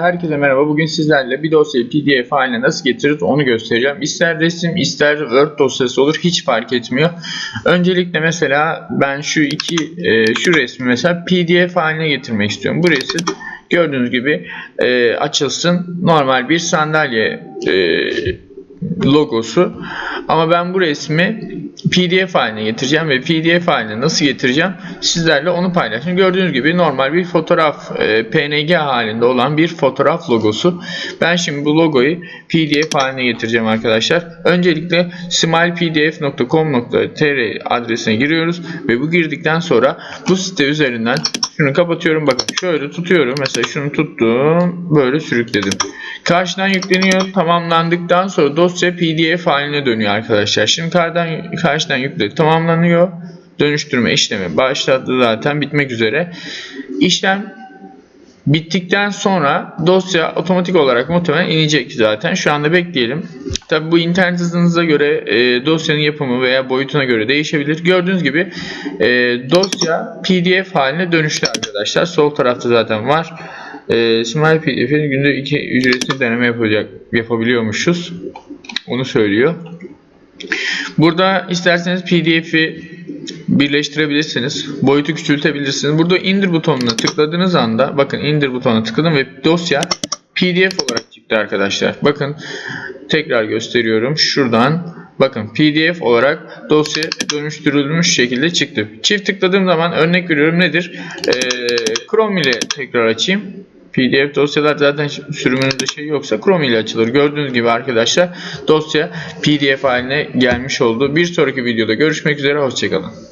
Herkese merhaba. Bugün sizlerle bir dosyayı PDF haline nasıl getiririz onu göstereceğim. İster resim ister Word dosyası olur hiç fark etmiyor. Öncelikle mesela ben şu iki e, şu resmi mesela PDF haline getirmek istiyorum. Bu resim gördüğünüz gibi e, açılsın. Normal bir sandalye e, logosu. Ama ben bu resmi PDF haline getireceğim ve PDF haline nasıl getireceğim sizlerle onu paylaşacağım. Gördüğünüz gibi normal bir fotoğraf e, PNG halinde olan bir fotoğraf logosu. Ben şimdi bu logoyu PDF haline getireceğim arkadaşlar. Öncelikle smilepdf.com.tr adresine giriyoruz ve bu girdikten sonra bu site üzerinden şunu kapatıyorum. Bakın şöyle tutuyorum. Mesela şunu tuttum. Böyle sürükledim. Karşıdan yükleniyor. Tamamlandıktan sonra dosya PDF haline dönüyor arkadaşlar. Şimdi karşıdan, karşıdan yükle tamamlanıyor. Dönüştürme işlemi başladı zaten bitmek üzere. İşlem bittikten sonra dosya otomatik olarak muhtemelen inecek zaten. Şu anda bekleyelim. Tabi bu internet hızınıza göre e, dosyanın yapımı veya boyutuna göre değişebilir. Gördüğünüz gibi e, dosya PDF haline dönüştü arkadaşlar. Sol tarafta zaten var. E, Smile PDF'in günde iki ücretsiz deneme yapacak, yapabiliyormuşuz. Onu söylüyor. Burada isterseniz PDF'i birleştirebilirsiniz. Boyutu küçültebilirsiniz. Burada indir butonuna tıkladığınız anda bakın indir butonuna tıkladım ve dosya PDF olarak çıktı arkadaşlar. Bakın tekrar gösteriyorum. Şuradan bakın PDF olarak dosya dönüştürülmüş şekilde çıktı. Çift tıkladığım zaman örnek veriyorum nedir? Ee, Chrome ile tekrar açayım. PDF dosyalar zaten sürümünüzde şey yoksa Chrome ile açılır. Gördüğünüz gibi arkadaşlar dosya PDF haline gelmiş oldu. Bir sonraki videoda görüşmek üzere. Hoşçakalın.